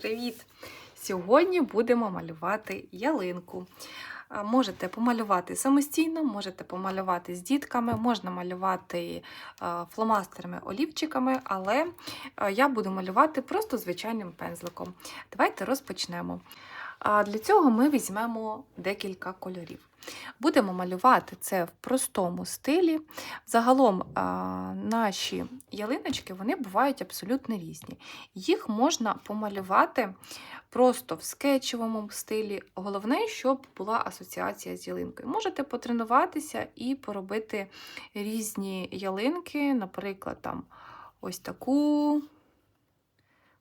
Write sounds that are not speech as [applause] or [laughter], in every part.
Привіт! Сьогодні будемо малювати ялинку. Можете помалювати самостійно, можете помалювати з дітками, можна малювати фломастерами, олівчиками, але я буду малювати просто звичайним пензликом. Давайте розпочнемо. А, Для цього ми візьмемо декілька кольорів. Будемо малювати це в простому стилі. Загалом наші ялиночки вони бувають абсолютно різні. Їх можна помалювати просто в скетчевому стилі. Головне, щоб була асоціація з ялинкою. Можете потренуватися і поробити різні ялинки, наприклад, там ось таку,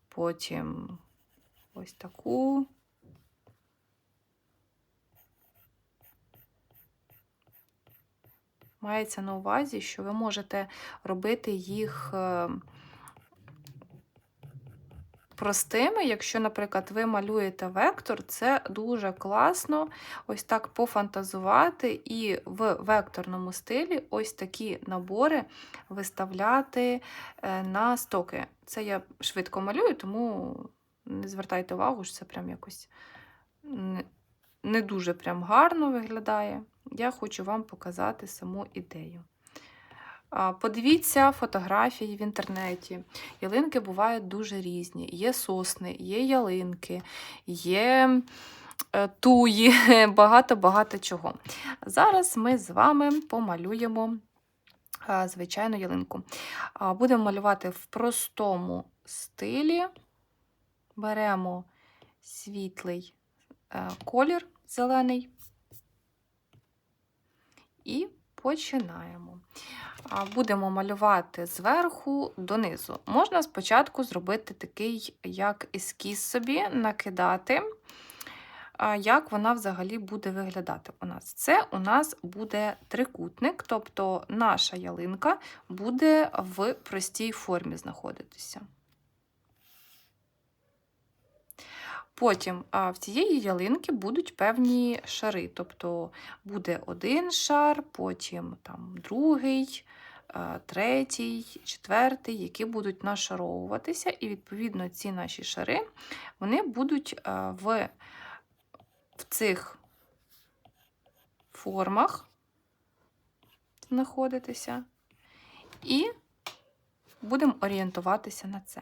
потім ось таку. Мається на увазі, що ви можете робити їх е, простими. Якщо, наприклад, ви малюєте вектор, це дуже класно ось так пофантазувати і в векторному стилі ось такі набори виставляти е, на стоки. Це я швидко малюю, тому не звертайте увагу, що це прям якось не, дуже прям гарно виглядає. Я хочу вам показати саму ідею. Подивіться фотографії в інтернеті. Ялинки бувають дуже різні. Є сосни, є ялинки, є е, туї, [laughs] багато-багато чого. Зараз ми з вами помалюємо звичайну ялинку. Будемо малювати в простому стилі. Беремо світлий колір зелений. І починаємо. Будемо малювати зверху донизу. Можна спочатку зробити такий, як ескіз собі, накидати, як вона взагалі буде виглядати у нас. Це у нас буде трикутник, тобто наша ялинка буде в простій формі знаходитися. Потім в цієї ялинки будуть певні шари. Тобто буде один шар, потім там другий, третій, четвертий, які будуть нашаровуватися, і, відповідно, ці наші шари вони будуть в, в цих формах знаходитися, і будемо орієнтуватися на це.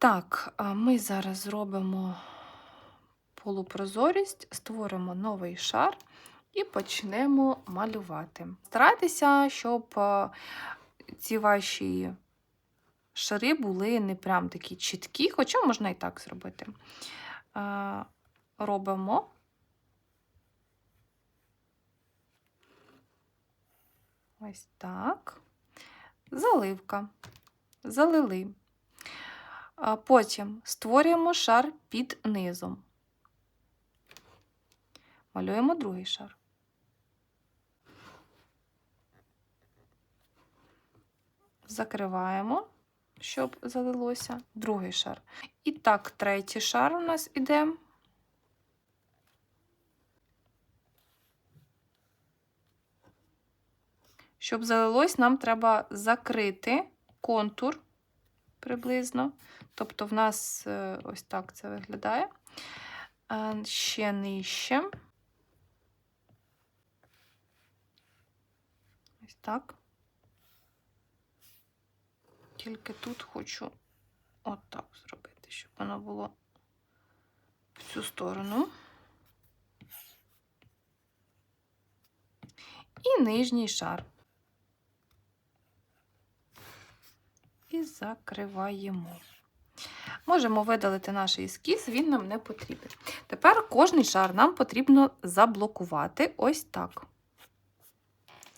Так, ми зараз зробимо полупрозорість, створимо новий шар і почнемо малювати. Старайтеся, щоб ці ваші шари були не прям такі чіткі, хоча можна і так зробити. Робимо. Ось так. Заливка. Залили. А Потім створюємо шар під низом. Малюємо другий шар. Закриваємо, щоб залилося другий шар. І так, третій шар у нас іде. Щоб залилось, нам треба закрити контур приблизно. Тобто, в нас е, ось так це виглядає. Ще нижче. Ось так. Тільки тут хочу отак зробити, щоб воно було в цю сторону. І нижній шар. І закриваємо. Можемо видалити наш ескіз, він нам не потрібен. Тепер кожний шар нам потрібно заблокувати ось так.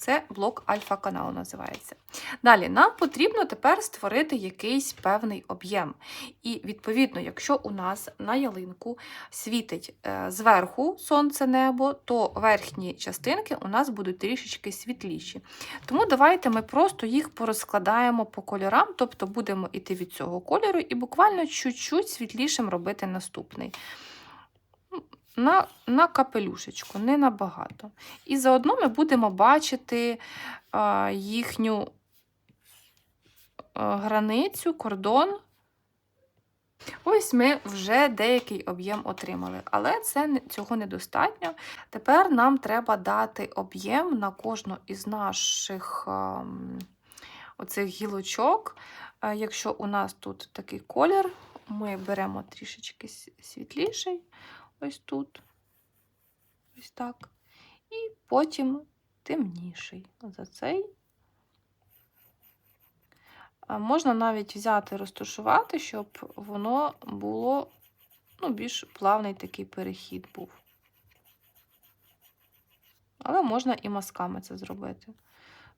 Це блок альфа-каналу називається. Далі, нам потрібно тепер створити якийсь певний об'єм. І, відповідно, якщо у нас на ялинку світить е, зверху сонце небо, то верхні частинки у нас будуть трішечки світліші. Тому давайте ми просто їх порозкладаємо по кольорам, тобто будемо йти від цього кольору і буквально чуть-чуть світлішим робити наступний на на капелюшечку, не набагато. І заодно ми будемо бачити а, їхню а, границю, кордон Ось ми вже деякий об'єм отримали, але це цього недостатньо. Тепер нам треба дати об'єм на кожну із наших ем, оцих гілочок. Е, Якщо у нас тут такий колір, ми беремо трішечки світліший, ось тут, ось так, і потім темніший за цей. Можна навіть взяти, розташувати, щоб воно було ну, більш плавний такий перехід був. Але можна і мазками це зробити.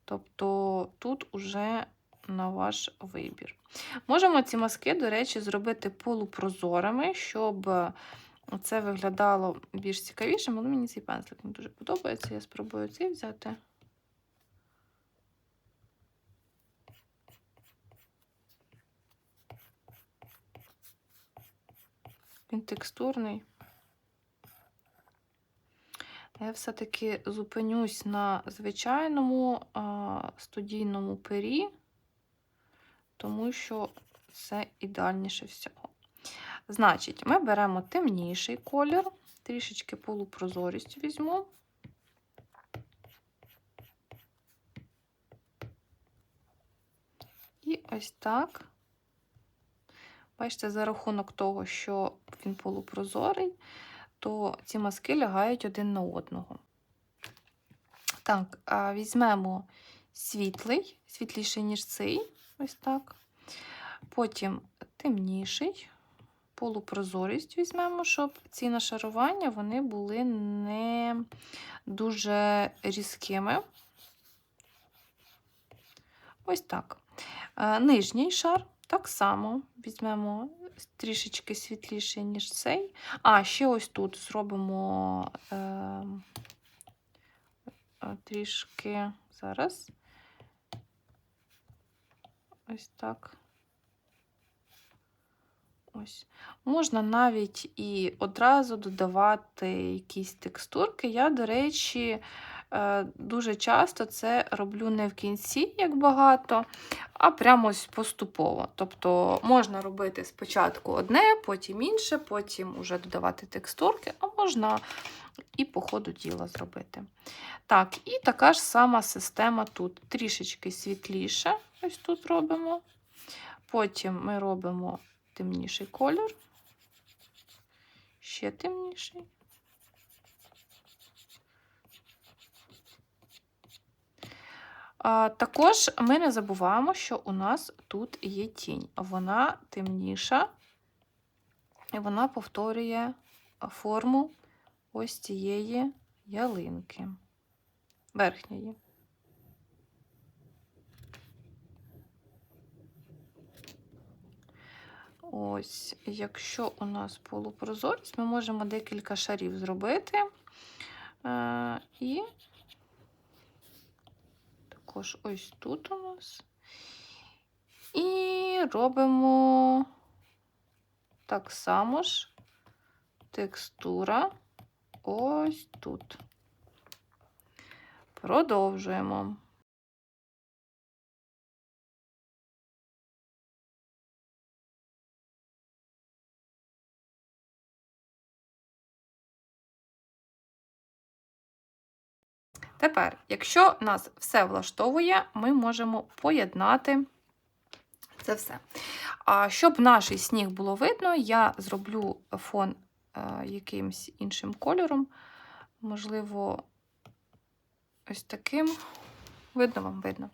Тобто тут уже на ваш вибір. Можемо ці мазки, до речі, зробити полупрозорими, щоб це виглядало більш цікавішим, але мені цей пензлик не дуже подобається. Я спробую цей взяти. Він текстурний. Я все-таки зупинюсь на звичайному а, студійному пері, тому що це ідеальніше всього. Значить, ми беремо темніший колір, трішечки полупрозорість візьму. І ось так. Бачите, за рахунок того, що він полупрозорий, то ці маски лягають один на одного. Так, візьмемо світлий, світліший, ніж цей, ось так. Потім темніший, полупрозорість візьмемо, щоб ці нашарування вони були не дуже різкими. Ось так. Е, Нижній шар так само візьмемо трішечки світліший, ніж цей. А, ще ось тут зробимо е, е, трішки зараз. Ось так. Ось. Можна навіть і одразу додавати якісь текстурки. Я, до речі, е, дуже часто це роблю не в кінці, як багато, а прямо ось поступово. Тобто можна робити спочатку одне, потім інше, потім уже додавати текстурки, а можна і по ходу діла зробити. Так, і така ж сама система тут. Трішечки світліше, ось тут робимо. Потім ми робимо темніший колір, ще темніший. Також ми не забуваємо, що у нас тут є тінь. Вона темніша, і вона повторює форму ось цієї ялинки верхньої. Ось, якщо у нас полупрозорість, ми можемо декілька шарів зробити. Е, і також ось тут у нас. І робимо так само ж текстура ось тут. Продовжуємо. Тепер, якщо нас все влаштовує, ми можемо поєднати це все. А щоб наш сніг було видно, я зроблю фон е, якимось іншим кольором. Можливо, ось таким. Видно вам видно.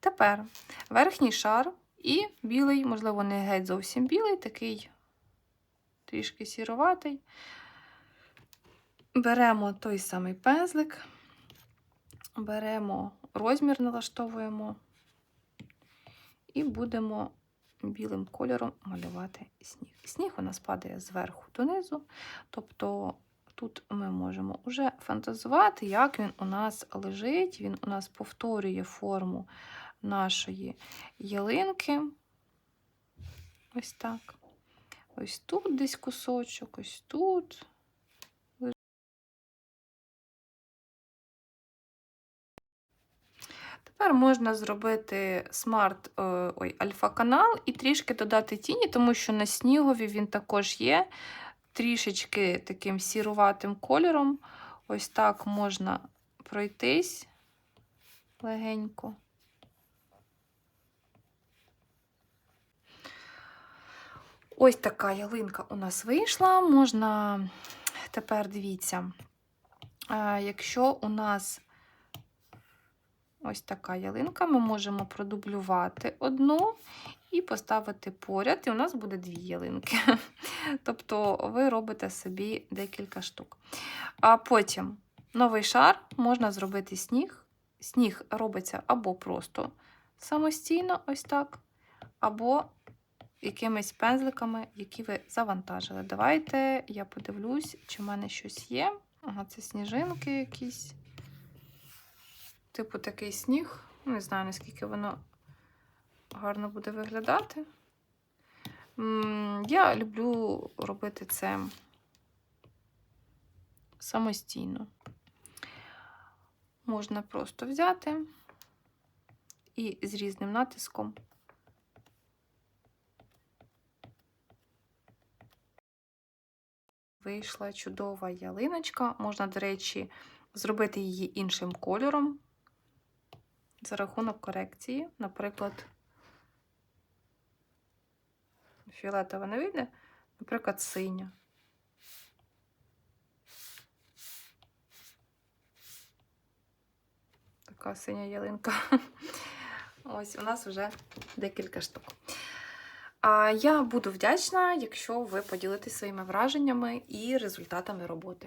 Тепер верхній шар і білий, можливо, не геть зовсім білий, такий трішки сіроватий. Беремо той самий пензлик, беремо розмір, налаштовуємо і будемо білим кольором малювати сніг. Сніг у нас падає зверху донизу, тобто тут ми можемо вже фантазувати, як він у нас лежить, він у нас повторює форму нашої ялинки. Ось так. Ось тут десь кусочок, ось тут. Тепер можна зробити смарт е, ой, альфа-канал і трішки додати тіні, тому що на снігові він також є трішечки таким сіруватим кольором. Ось так можна пройтись легенько. Ось така ялинка у нас вийшла. Можна тепер дивіться, е, якщо у нас ось така ялинка, ми можемо продублювати одну і поставити поряд, і у нас буде дві ялинки. [laughs] Тобто ви робите собі декілька штук. А потім новий шар можна зробити сніг. Сніг робиться або просто самостійно, ось так, або якимись пензликами, які ви завантажили. Давайте я подивлюсь, чи в мене щось є. Ага, це сніжинки якісь. Типу такий сніг. Не знаю, наскільки воно гарно буде виглядати. Я люблю робити це самостійно. Можна просто взяти і з різним натиском вийшла чудова ялиночка. Можна, до речі, зробити її іншим кольором за рахунок корекції. Наприклад, фіолетова не вийде, наприклад, синя. Така синя ялинка. [laughs] Ось у нас вже декілька штук. А я буду вдячна, якщо ви поділитесь своїми враженнями і результатами роботи.